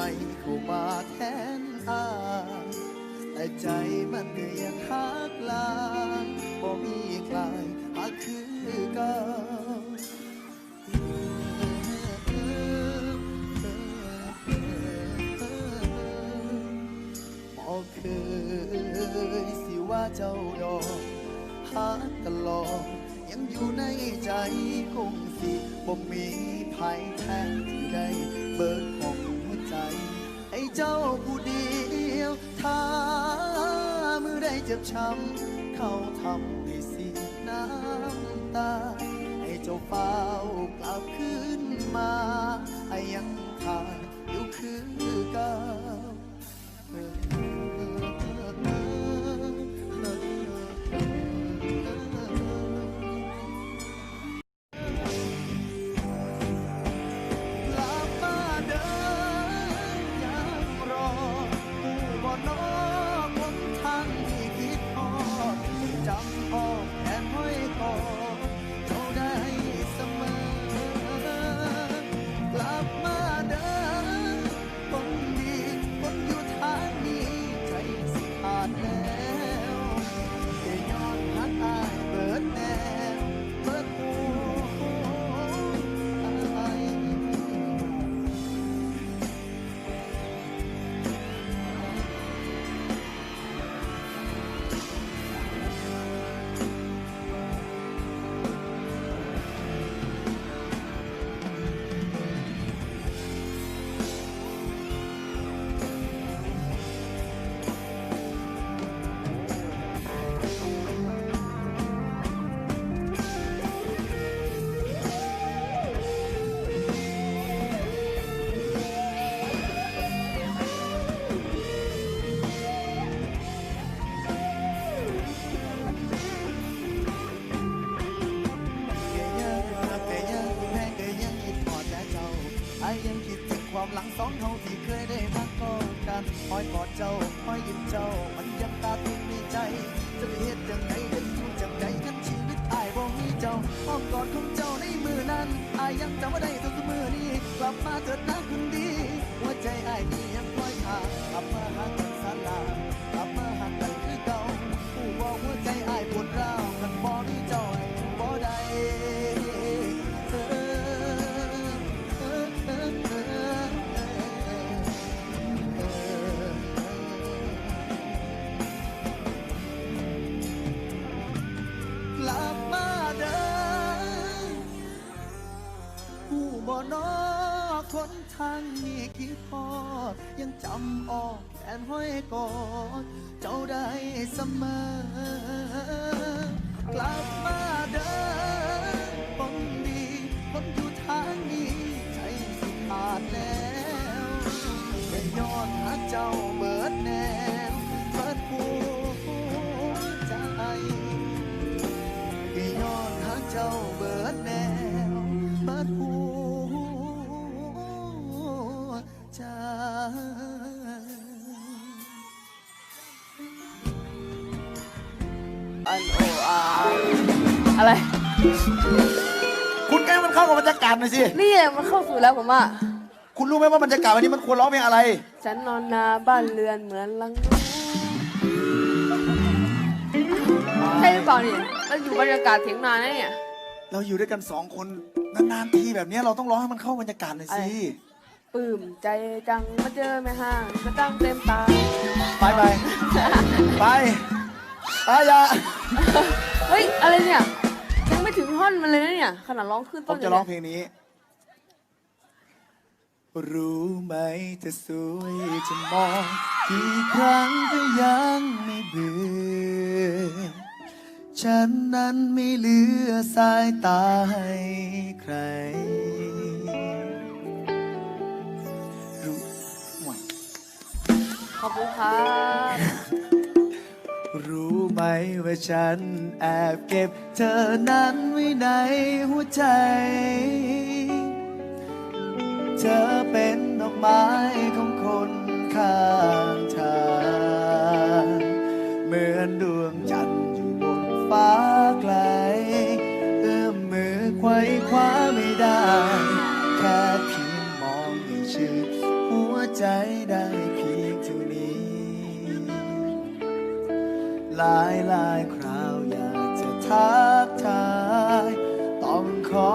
ม่เข้ามาแทนอายแต่ใจมันก็ยังหักลางบ่มีคลายหักคือเก่าบอกเคยสิว่าเจ้าดอกหาตลอดยังอยู่ในใจคงสิบ่มีภัยแทนที่ได้เบิดของ ใจ ให้เจ้าผู้เดียวถ้ามือได้เจ็บช้ำเขาทำให้เสียน้ำตา ให้เจ้าเฝ้ากลับคืนมาให้ยังขาดอยู่คืน กลับมาเถิดนะ คนทางนี้คิดพอยังจำออกแขนห้อยกอดเจ้าได้เสมอกลับมาเด้อคนดีคนอยู่ทางนี้ใจสิขาดแล้วแต่ยอนหาเจ้าเบิดแนวเบิดหั อันโออาอะไร คุณแกมันเข้ากับบรรยากาศหน่อยสิ นี่แหละมันเข้าสู่แล้วผมอะ คุณรู้ไหมว่าบรรยากาศวันนี้มันควรร้องเพลงอะไร ฉันนอนนาบ้านเรือนเหมือนลังนูใช่หรือเปล่าเนี่ยเราอยู่บรรยากาศเถียงนานะเนี่ย เราอยู่ด้วยกันสองคนนานๆทีแบบนี้เราต้องร้องให้มันเข้าบรรยากาศหน่อยสิปลื้มใจจังมาเจอแม่ห้างมาตั้งเต็มตาไปไปไป อายาเฮ้ย อะไรเนี่ย ยังไม่ถึงท่อนมันเลยนะเนี่ย ขนาดร้องขึ้นผต้มนจะร้องเพลงนี้ รู้ไหมเธอสวยจะมองกี่ครั้งก็ยังไม่เบื่อ ฉันนั้นไม่เหลือสายตาให้ใคร รู้หวยขอบคุณครับ รู้ไหมว่าฉันแอบเก็บเธอนั้นไว้ในหัวใจ เธอเป็นดอกไม้ของคนข้า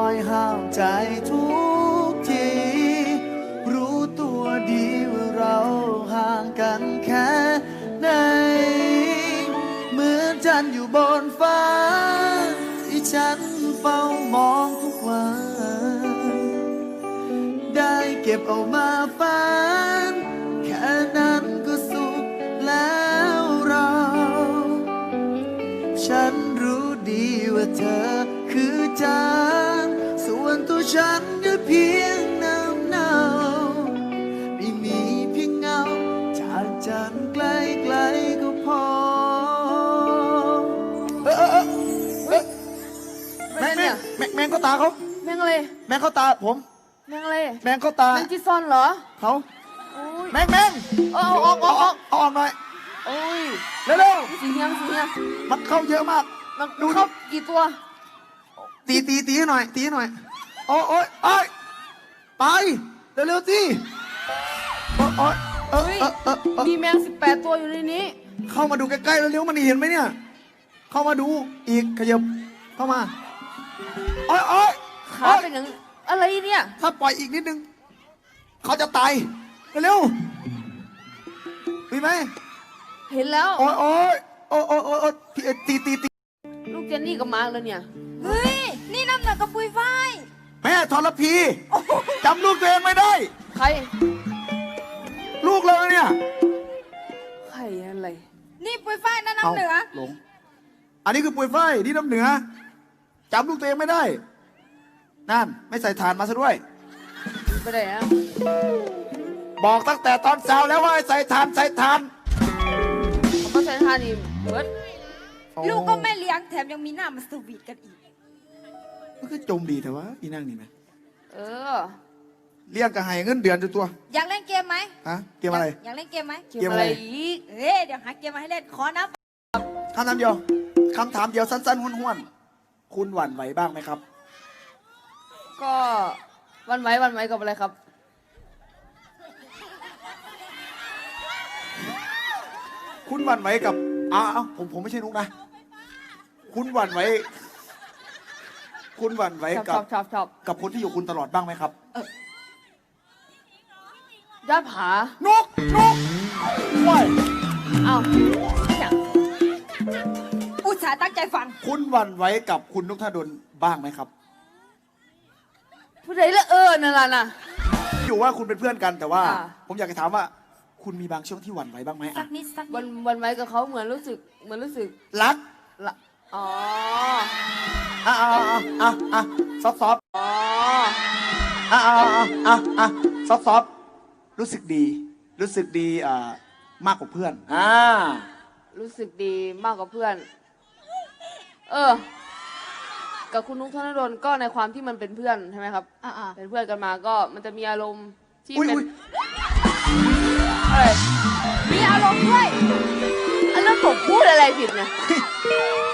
อยห้ามใจทุกที รู้ตัวดีว่าเราห่างกันแค่ไหน เหมือนจันอยู่บนฟ้า ที่ฉันเฝ้ามองทุกวัน ได้เก็บเอามาฝัน แค่นั้นก็สุขแล้วเรา ฉัน ดีว่าเธอคือจานส่วนตัวฉันก็เพียงน้ำเนาไม่มีเพียงเงา จากจันไกลไกลๆก็พอเออเออเออเฮ้ยไม่แมงได้เนี่ยแมงแมงเข้าตาเขาแมงอะไรแมงเข้าตาผม แมงอะไรแมงเข้าตาแมงจีซอนเหรอเขาโอ้ยแมงแมงเอาเอาออกออกออกเอาออกหน่อยโอ้ยเร็วสีเฮียงสีเฮียงๆมันเข้าเยอะมาก มันดูดิเข้ากี่ตัว ตีตีตีให้หน่อย ตีให้หน่อย โอ้ยโอ้ยโอ้ยไป เร็วๆสิโอ้ยโอ้ยเออเฮ้ย เออเออเออมีแมงสิบแปดตัวอยู่ในนี้ เข้ามาดูใกล้ๆเร็วๆมันเห็นไหมเนี่ย เข้ามาดูอีกขยับเข้ามาโอ้ยโอ้ยขาโอ๊ยเป็นอย่างอะไรเนี่ย ถ้าปล่อยอีกนิดนึง เขาจะตายเร็วๆมีไหมเห็นแล้ว โอ้ยโอ้ยโอ้ยโอ้ยโอ้ยโอ้ยตีตีตีลูก เจนนี่กับมาร์กแล้วเนี่ย เฮ้ย นี่น้ำหนักกับปุยฝ้ายแม่ทรพีจำลูกตัวเองไม่ได้ ใคร ลูกเลยเนี่ย ใครอะไร นี่ปุยฝ้ายนะน้ำเหนือ หลง อันนี้คือปุยฝ้ายนี่น้ำเหนือจำลูกตัวเองไม่ได้ นั่น ไม่ใส่ฐานมาซะด้วยไปไหนอะบอกตั้งแต่ตอนเช้าแล้วว่าให้ใส่ฐานใส่ฐานเขาก็ใช้ท่านี่เบิร์ด ลูกก็แม่เลี้ยงแถมยังมีหน้ามาสวีทกันอีก มันก็จมดีแต่ว่าพี่นั่งนี่ไหมเออ เลี้ยงกระหายเงินเดือนจุตัวอยากเล่นเกมไหมฮะเกมอะไร อยากเล่นเกมไหมเกี่ยวเกี่ยวอะอะไรไรอีกเอ้ยเดี๋ยวหาเกมมาให้เล่นขอนับคำถามเดียวคำถามเดียวสั้นๆห้วนๆคุณหวั่นไหวบ้างไหมครับ ก็วันไหววันไหวกับอะไรครับคุณหวั่นไหวกับอ้าวอ้าวผมผมไม่ใช่นุกนะ คุณหวั่นไหวคุณหวั่นไหวชอบกัชบอบชอบชอบกับคนที่อยู่คุณตลอดบ้างไหมครับ ยอดผานกนกว้ายอ้าวไม่อยากอุตส่าห์ตั้งใจฟัง คุณหวั่นไหวกับคุณนุกธดลบ้างไหมครับ ผู้ใดละเออนั่นล่ะนะ อยู่ว่าคุณเป็นเพื่อนกันแต่ว่า อ่า ผมอยากจะถามว่า คุณมีบางช่วงที่หวั่นไหวบ้างไหมสัอะกนิดสักวันินดวันไหวกับเขาเหมือนรู้สึกเหมือนรู้สึกรักละ อ๋ออะอะอะอะอะซอฟซอฟอ๋ออะอะอะอะอะซอฟซอฟรู้สึกดี รู้สึกดีอ่ามากกว่าเพื่อน อ่า รู้สึกดีมากกว่าเพื่อน เออ กับคุณนุ๊กธนดลก็ในความที่มันเป็นเพื่อนใช่ไหมครับ อ่าเป็นเพื่อนกันมาก็มันจะมีอารมณ์ที่อุ้ยเป็นอุ้ยอะไรๆมีอารมณ์ด้วยอันนั้นผมพูดอะไรผิดเนี่ยอุ้ยมีอ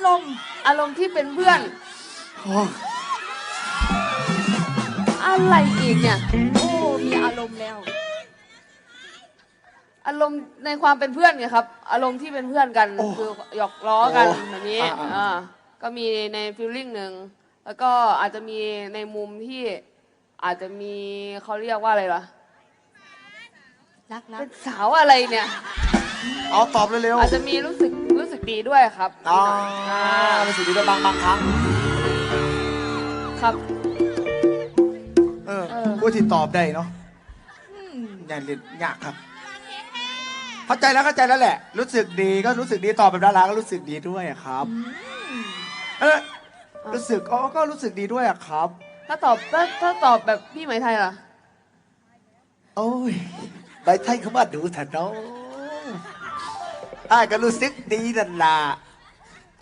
ารมณ์อารมณ์ที่เป็นเพื่อน โอ้อะไรอีกเนี่ย โอ้ มีอารมณ์แล้ว อารมณ์ในความเป็นเพื่อนไงครับ อารมณ์ที่เป็นเพื่อนกันคือหยอกล้อกันแบบนี้อ่าก็มีในฟีลลิ่งหนึ่งแล้วก็อาจจะมีในมุมที่อาจจะมีเขาเรียกว่าอะไรล่ะรักรักเป็นสาวอะไรเนี่ย เอาตอบเร็วอาจจะมีรู้สึกรู้สึก ดีด้วยครับๆอ๋ออ่ารู้สึกดีด้วยบางบางครั้ง ครับ เออเออ ผู้ที่ตอบได้เนาะอืมอย่าเรียนยากครับ เข้าใจแล้วเข้าใจแล้วแหละ รู้สึกดีก็รู้สึกดีตอบแบบดาราก็รู้สึกดีด้วยอะครับ เออรู้สึกอ๋อก็รู้สึกดีด้วยอะครับ ถ้าตอบถ้าถ้าตอบแบบพี่ไหมไทยล่ะ โอ้ยใบไทยเขามาดูเถอะน้อง อ้ายก็รู้สึกดีนั่นล่ะ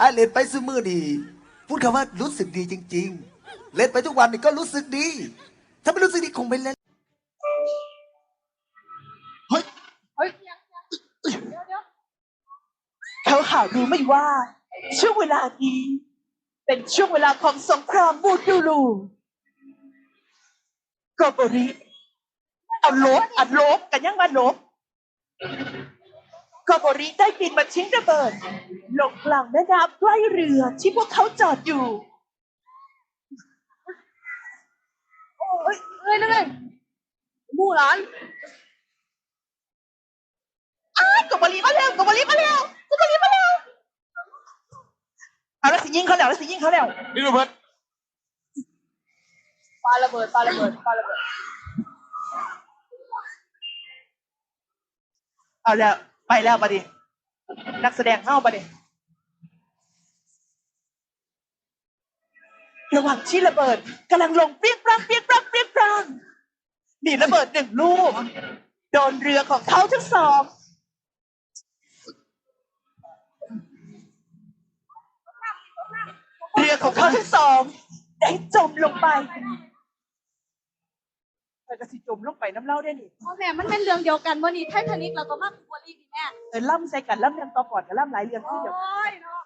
อ้ายเล่นไปซื้อมือดี พูดคำว่ารู้สึกดีจริง ๆ เล่นไปทุกวันนี่ก็รู้สึกดี ถ้าไม่รู้สึกดีคงไม่เล่นเฮ้ยเฮ้ยเขาหารู้ไม่ว่า ช่วงเวลานี้ เป็นช่วงเวลาของสงครามบูดูลูกอบริเอาลบอัดลบกันยังมาลบ กอบริได้บินมาทิ้งระเบิดลงกลางแม่น้ำใกล้เรือที่พวกเขาจอดอยู่เฮ้ยเฮ้ยนั่นไงมู่หลานอ้าวกบริมาแล้วกบริมาแล้วกบริมาแล้วเอาแล้วสิยิงเขาแล้วแล้วสิยิงเขาแล้วนี่ระเบิดปาระเบิดปาระเบิดปาระเบิดเอาแล้ว ไปแล้วปะดินักแสดงเข้าปะดิระหว่างที่ระเบิดกำลังลงเปรี้ยงปร้างเปรี้ยงปร้างเปรี้ยงปร้างนี่ระเบิดหนึ่งลูกโดนเรือของเขาทั้งสองเรือของเขาทั้งสองได้จมลงไป แต่ก็สิจมลงไปน้ำเล่าได้นี่พ่อแม่มันเป็นเรื่องเดียวกันวันนี้ไททานิกเราก็มากกว่าลีนี่แม่เออล่ำใส่กันล่ำเรียงต่อก่อนกับล่ำหลายเรียงโอ้ที่เดียวกันยเนาะ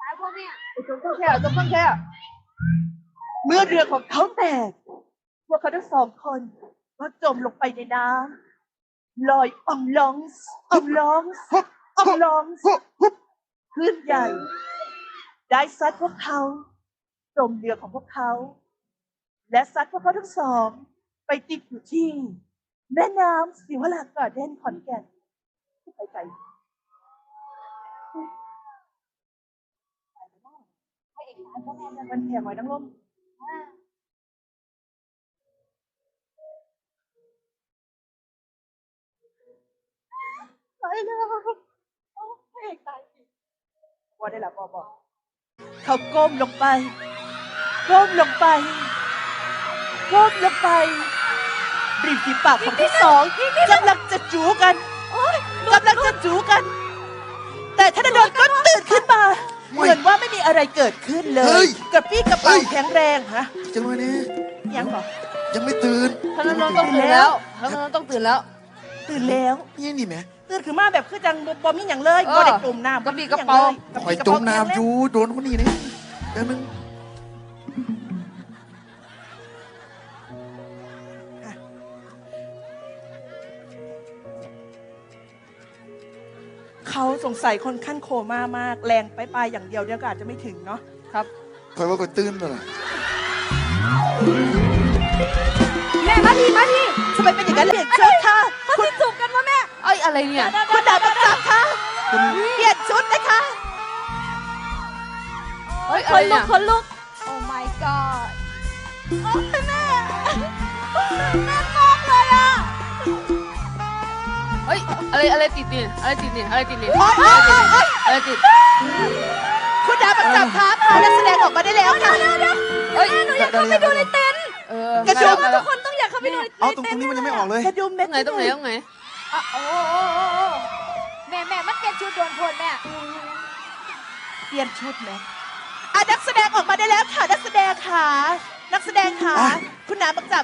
ตายพ่อแม่จมต้องแค่จมต้องแค่เมื่อเรือของเขาแตกพวกเขาทั้งสองคนก็จมลงไปในน้ำลอยอ่องลองส์อ่องลองส์อ่องลองส์คลื่นใหญ่ ได้ซัดพวกเขาจมเรือของพวกเขา และซัดพวกเขาทั้งสอง ไปติดอยู่ที่ แม่น้ำสิวลากาเดนขอนแก่นไปไกลมันแพงไว้ทั้งลมตายแล้วโอ้พระเอกตายสิบอได้ละบอบอเขาก้มลงไป ก้มลงไป ก้มลงไปริมฝีปากของทั้งสองกำลังจะจูกันกำลังจะจูกัน แต่ธนดลก็ตื่นขึ้นมา เหมือนว่าไม่มีอะไรเกิดขึ้นเลเฮ้ยยกระปี้กระเป๋าเฮ้ยแข็งแรงฮะจังเลยนี่ยังเหรอยังไม่ตื่นท่านนนท์ต้องตื่นแล้วท่านนนท์ต้องตื่นแล้ว ตื่นแล้ว นี่นี่แหมตื่นขึ้นมาแบบคือจังบ่บ่มีอย่างเลยเออบ่ได้จมน้ำกระปี้กระเป๋าคอยจมน้ำอยู่โดนคนนี้นี่เดี๋ยวนึง เขาสงสัยคนขั้นโคม่ามาก แรงไปปลายอย่างเดียวเดี๋ยวก็อาจจะไม่ถึงเนาะครับคอยว่าคอยตื่นมาล่ะแม่มาทีมาทีทำไมเป็นอย่างนั้นเปลี่ยนชุดค่ะเขาสิจูบกันวะแม่เอ้ยอะไรเนี่ยคุณดาวประจักษ์ค่ะเปลี่ยนชุดนะคะเฮ้ยคอะไรนลุเนี่กยคนลุกโอ้ my god โอ้ยแม่แม่งงเลยอะ เฮ้ยอะไรอะไรติดนี่อะไรติดนี่อะไรติดนี่โอ๊ยโอ๊ยโอ๊ยโอ๊ยอะไรติดคุณดาวประจักษ์ค่ะพานักแสดงออกมาได้แล้วค่ะเฮ้ยหนูอยากเข้าไปดูในเต็นท์เออกระโดดมาทุแล้กวคนต้องอยากเข้าไปดูในเอาตเต็รงนท์ตรงนี้มันยังไม่ออกเลยกระดุมเม็ดตรงไหนตรงไหนตรงไหนอะโอ้โอ้โอ้โอ้โอ้แม่แม่มันเปลี่ยนชุดโดนพลแม่เปลี่ยนชุดไหมอะนักแสดงออกมาได้แล้วค่ะนักแสดงค่ะนักแสดงค่ะคุณดาวประจักษ์